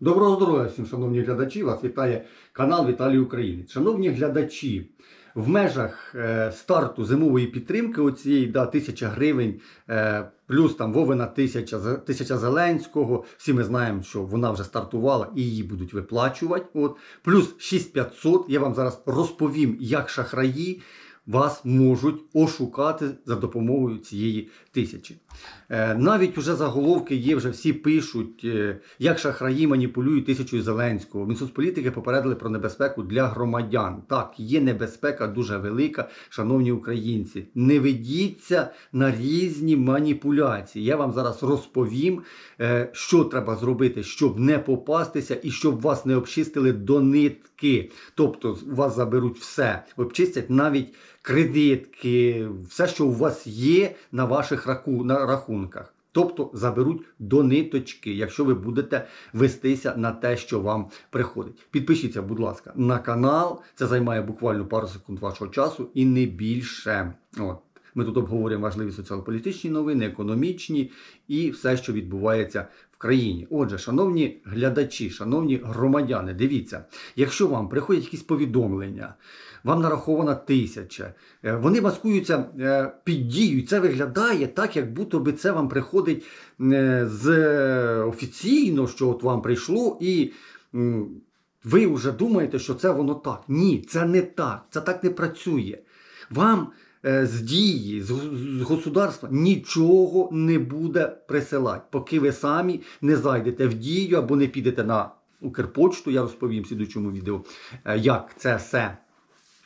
Доброго здоров'я всім, шановні глядачі! Вас вітає канал Віталій Українець. Шановні глядачі, в межах е, старту зимової підтримки, оцієї да, тисяча гривень, е, плюс там Вовина тисяча, тисяча Зеленського. Всі ми знаємо, що вона вже стартувала і її будуть виплачувати. От. Плюс 6500. Я вам зараз розповім, як шахраї вас можуть ошукати за допомогою цієї тисячі. Е, Навіть уже заголовки є, вже всі пишуть, е, як шахраї маніпулюють тисячою Зеленського. Мінсоцполітики попередили про небезпеку для громадян. Так, є небезпека дуже велика, шановні українці. Не ведіться на різні маніпуляції. Я вам зараз розповім, е, що треба зробити, щоб не попастися і щоб вас не обчистили до нитки. Тобто вас заберуть все, обчистять навіть кредитки, все, що у вас є на ваших раку, на рахунках. Тобто заберуть до ниточки, якщо ви будете вестися на те, що вам приходить. Підпишіться, будь ласка, на канал. Це займає буквально пару секунд вашого часу і не більше. От. Ми тут обговорюємо важливі соціально-політичні новини, економічні і все, що відбувається країні. Отже, шановні глядачі, шановні громадяни, дивіться, якщо вам приходять якісь повідомлення, вам нарахована тисяча, е, вони маскуються е, під дію. Це виглядає так, як будто би це вам приходить е, з офіційно, що от вам прийшло, і ви вже думаєте, що це воно так. Ні, це не так, це так не працює. Вам з дії, з, з государства нічого не буде присилати, поки ви самі не зайдете в дію або не підете на Укрпочту. Я розповім в слідучому відео, е, як це все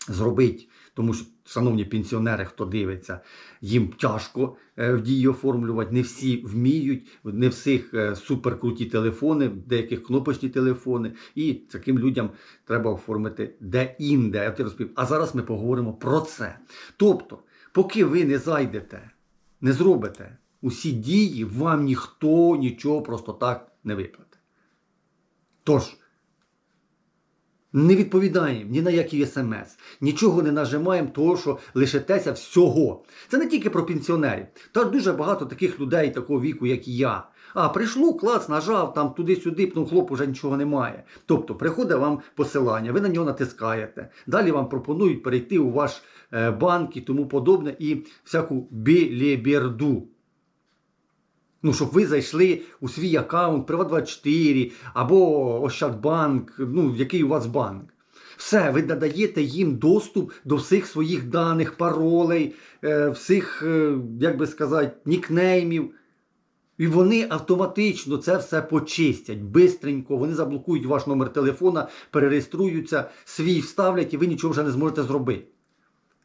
зробити. Тому що, шановні пенсіонери, хто дивиться, їм тяжко е, в дії оформлювати. Не всі вміють, не всіх е, суперкруті телефони, деяких кнопочні телефони. І таким людям треба оформити де-інде. Я тобі розповім. А зараз ми поговоримо про це. Тобто, поки ви не зайдете, не зробите усі дії, вам ніхто нічого просто так не виплатить. Тож, не відповідаємо ні на які смс, нічого не нажимаємо, того, що лишитеся всього. Це не тільки про пенсіонерів. Та дуже багато таких людей такого віку, як і я. А прийшло, клац, нажав, там туди-сюди, пнув хлоп, уже нічого немає. Тобто приходить вам посилання, ви на нього натискаєте. Далі вам пропонують перейти у ваш е, банк і тому подобне, і всяку біліберду. Ну, щоб ви зайшли у свій аккаунт Приват24 або Ощадбанк, ну, який у вас банк. Все, ви надаєте їм доступ до всіх своїх даних, паролей, е, всіх, е, як би сказати, нікнеймів. І вони автоматично це все почистять бистренько. Вони заблокують ваш номер телефона, перереєструються, свій вставлять, і ви нічого вже не зможете зробити.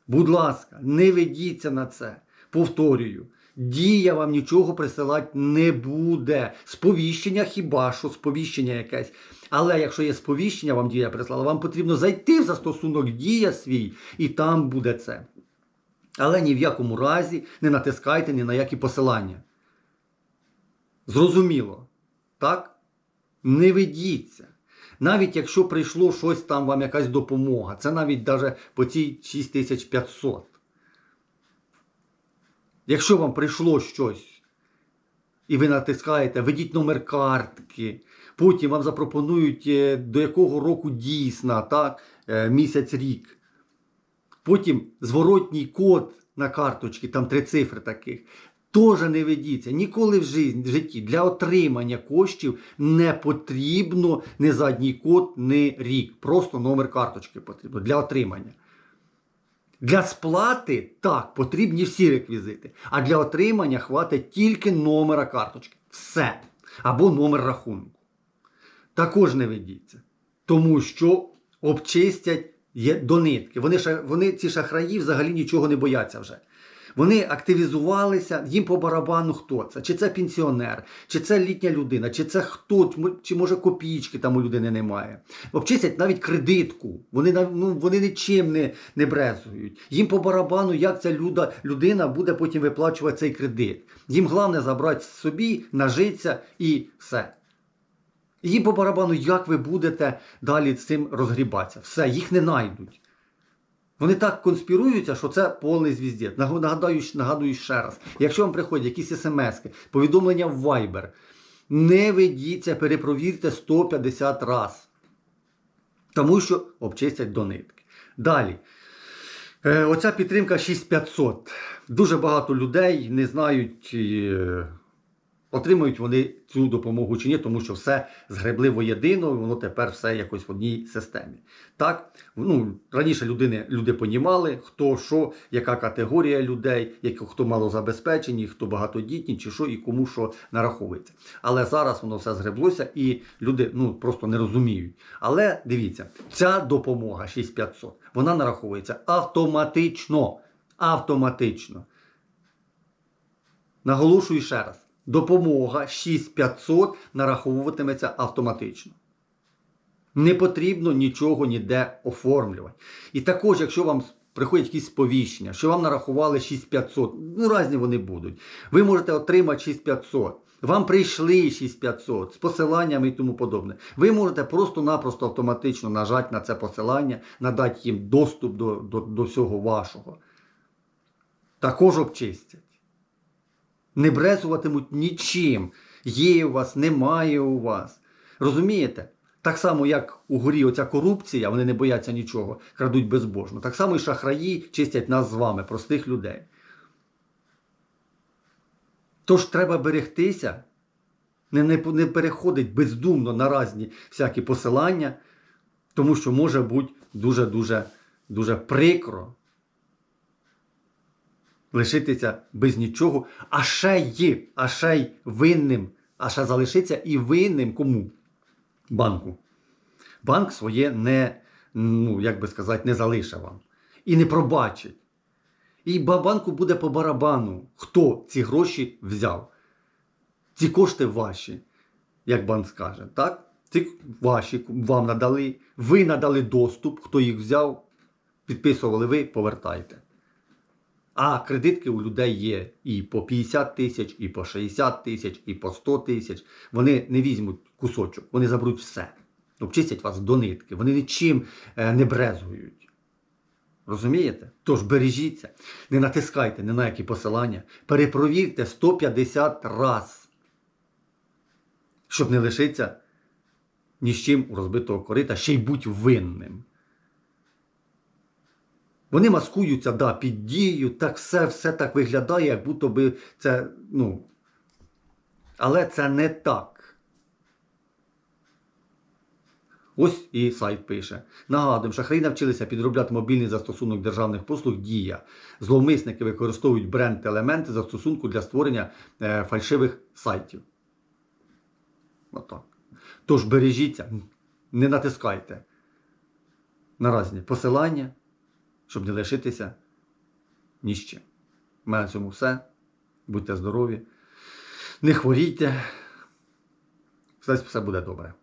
Будь ласка, не ведіться на це. Повторюю, дія вам нічого присилати не буде. Сповіщення хіба що сповіщення якесь. Але якщо є сповіщення, вам дія прислала, вам потрібно зайти в застосунок дія свій, і там буде це. Але ні в якому разі не натискайте ні на які посилання. Зрозуміло, так? Не ведіться. Навіть якщо прийшло щось там вам якась допомога, це навіть даже по цій 6500. Якщо вам прийшло щось, і ви натискаєте, введіть номер картки, потім вам запропонують, е, до якого року дійсна, так, е, місяць рік. Потім зворотній код на карточці, там три цифри таких. Теж не ведіться. Ніколи в житті для отримання коштів не потрібно ні задній код, ні рік. Просто номер карточки потрібно для отримання. Для сплати так, потрібні всі реквізити. А для отримання хватить тільки номера карточки. Все. Або номер рахунку. Також не ведіться. Тому що обчистять є до нитки. Вони, вони ці шахраї взагалі нічого не бояться вже. Вони активізувалися, їм по барабану хто це? Чи це пенсіонер, чи це літня людина, чи це хто, чи може копійки там у людини немає. Обчистять навіть кредитку. Вони ну, вони нічим не, не брезують. Їм по барабану, як ця люда, людина буде потім виплачувати цей кредит. Їм головне забрати собі, нажитися і все. Їм по барабану, як ви будете далі з цим розгрібатися. Все, їх не знайдуть. Вони так конспіруються, що це повний звіздєт. Нагадаю, нагадую ще раз, якщо вам приходять якісь смс, повідомлення в Viber, Не ведіться, перепровірте 150 раз. Тому що обчистять до нитки. Далі. Е, Оця підтримка 6500. Дуже багато людей не знають, е, отримують вони цю допомогу чи ні, тому що все згребли воєдино, і воно тепер все якось в одній системі. Так, ну, раніше людини, люди понімали, хто що, яка категорія людей, як, хто малозабезпечені, хто багатодітні, чи що і кому що нараховується. Але зараз воно все згреблося і люди ну, просто не розуміють. Але дивіться, ця допомога 6500, вона нараховується автоматично. Автоматично. Наголошую ще раз. Допомога 6500 нараховуватиметься автоматично. Не потрібно нічого ніде оформлювати. І також, якщо вам приходять якісь сповіщення, що вам нарахували 6500, ну різні вони будуть. Ви можете отримати 6500. Вам прийшли 6500 з посиланнями і тому подобне. Ви можете просто-напросто автоматично нажати на це посилання, надати їм доступ до, до, до всього вашого. Також обчистять. Не брезуватимуть нічим. Є у вас, немає у вас. Розумієте? Так само, як у горі оця корупція, вони не бояться нічого, крадуть безбожно. Так само і шахраї чистять нас з вами, простих людей. Тож треба берегтися, не, не, не переходить бездумно на різні всякі посилання, тому що може бути дуже-дуже дуже прикро лишитися без нічого, а ще й, а ще й винним, а ще залишиться і винним кому? Банку. Банк своє не, ну, як би сказати, не залишить вам. І не пробачить. І банку буде по барабану, хто ці гроші взяв. Ці кошти ваші, як банк скаже, так? Ці ваші вам надали, ви надали доступ, хто їх взяв, підписували ви, повертайте. А кредитки у людей є і по 50 тисяч, і по 60 тисяч, і по 100 тисяч. Вони не візьмуть кусочок, вони заберуть все. Обчистять вас до нитки. Вони нічим е, не брезгують. Розумієте? Тож бережіться, не натискайте ні на які посилання. Перепровірте 150 раз, щоб не лишитися ні з чим у розбитого корита, ще й будь винним. Вони маскуються да, під дією, так все, все так виглядає, як будто би це, ну. Але це не так. Ось і сайт пише. Нагадуємо, шахраї навчилися підробляти мобільний застосунок державних послуг Дія. Зловмисники використовують бренд-елементи застосунку для створення е, фальшивих сайтів. Отак. Тож бережіться, не натискайте на різні посилання щоб не лишитися ні з чим. У мене на цьому все. Будьте здорові. Не хворійте. Все, все буде добре.